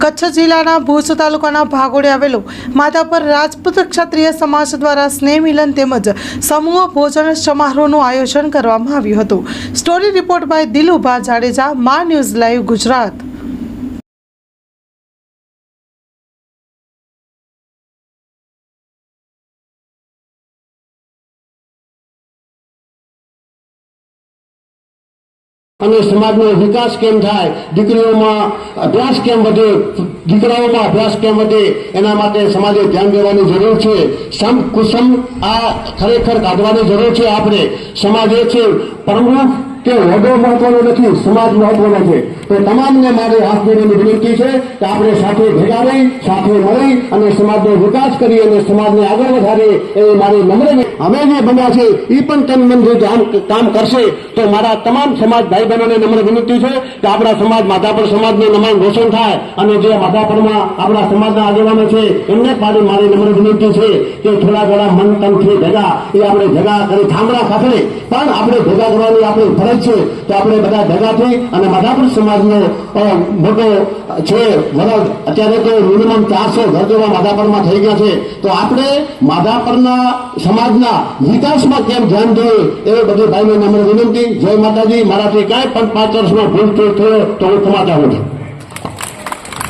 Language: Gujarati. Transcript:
કચ્છ જિલ્લાના ભુજ તાલુકાના ભાગોળે આવેલો માધાપર રાજપૂત ક્ષત્રિય સમાજ દ્વારા સ્નેહ મિલન તેમજ સમૂહ ભોજન સમારોહનું આયોજન કરવામાં આવ્યું હતું. Story report by Dilubha Jadeja, Maa news live Gujarat. અને સમાજનો વિકાસ કેમ થાય? દીકરીઓમાં અભ્યાસ કેમ વધે? દીકરાઓમાં અભ્યાસ કેમ વધે? એના માટે સમાજે ધ્યાન દેવાની જરૂર છે. સમ, કુસમ આ ખરેખર કાઢવાની જરૂર છે આપણે. સમાજ એ છે, પ્રમુખ કે હોદ્દો મહત્વનો નથી, સમાજ મહત્વનો છે. તો તમામને મારી હાથ જોડીની વિનંતી છે કે આપણે સાથે ભેગા રહી, સાથે મળી અને સમાજનો વિકાસ કરી અને સમાજને આગળ વધારીએ એવી મારી નમ્ર અમે જે બન્યા છે એ પણ તન મન કામ કરશે. તો મારા તમામ સમાજ ભાઈ બહેનોને નમ્ર વિનંતી છે કે આપણા સમાજ, માધાપર સમાજનું નામ રોશન થાય અને જે માધાપરમાં આપણા સમાજના આગેવાનો છે, એમને પાડી મારી નમ્ર વિનંતી છે કે થોડા થોડા મન તનથી ભેગા, એ આપણે ભેગા કરી થાંભલા ખાતે પણ આપણે ભેગા કરવાની આપણી ફરજ છે તો આપણે બધા ભેગા થઈ અને માધાપર સમાજનો મોટો છે, વરદ, અત્યારે તો મિનિમમ ચારસો ઘર જેવા માધાપરમાં થઈ ગયા છે. તો આપણે માધાપરના સમાજના વિકાસમાં કેમ ધ્યાન જોઈએ એ બધી ભાઈને નમ્ર વિનંતી. જય માતાજી, મારાથી કાંઈ પણ પાંચ વર્ષમાં ભૂલ થયો તો હું ક્ષમા ચાહું છું.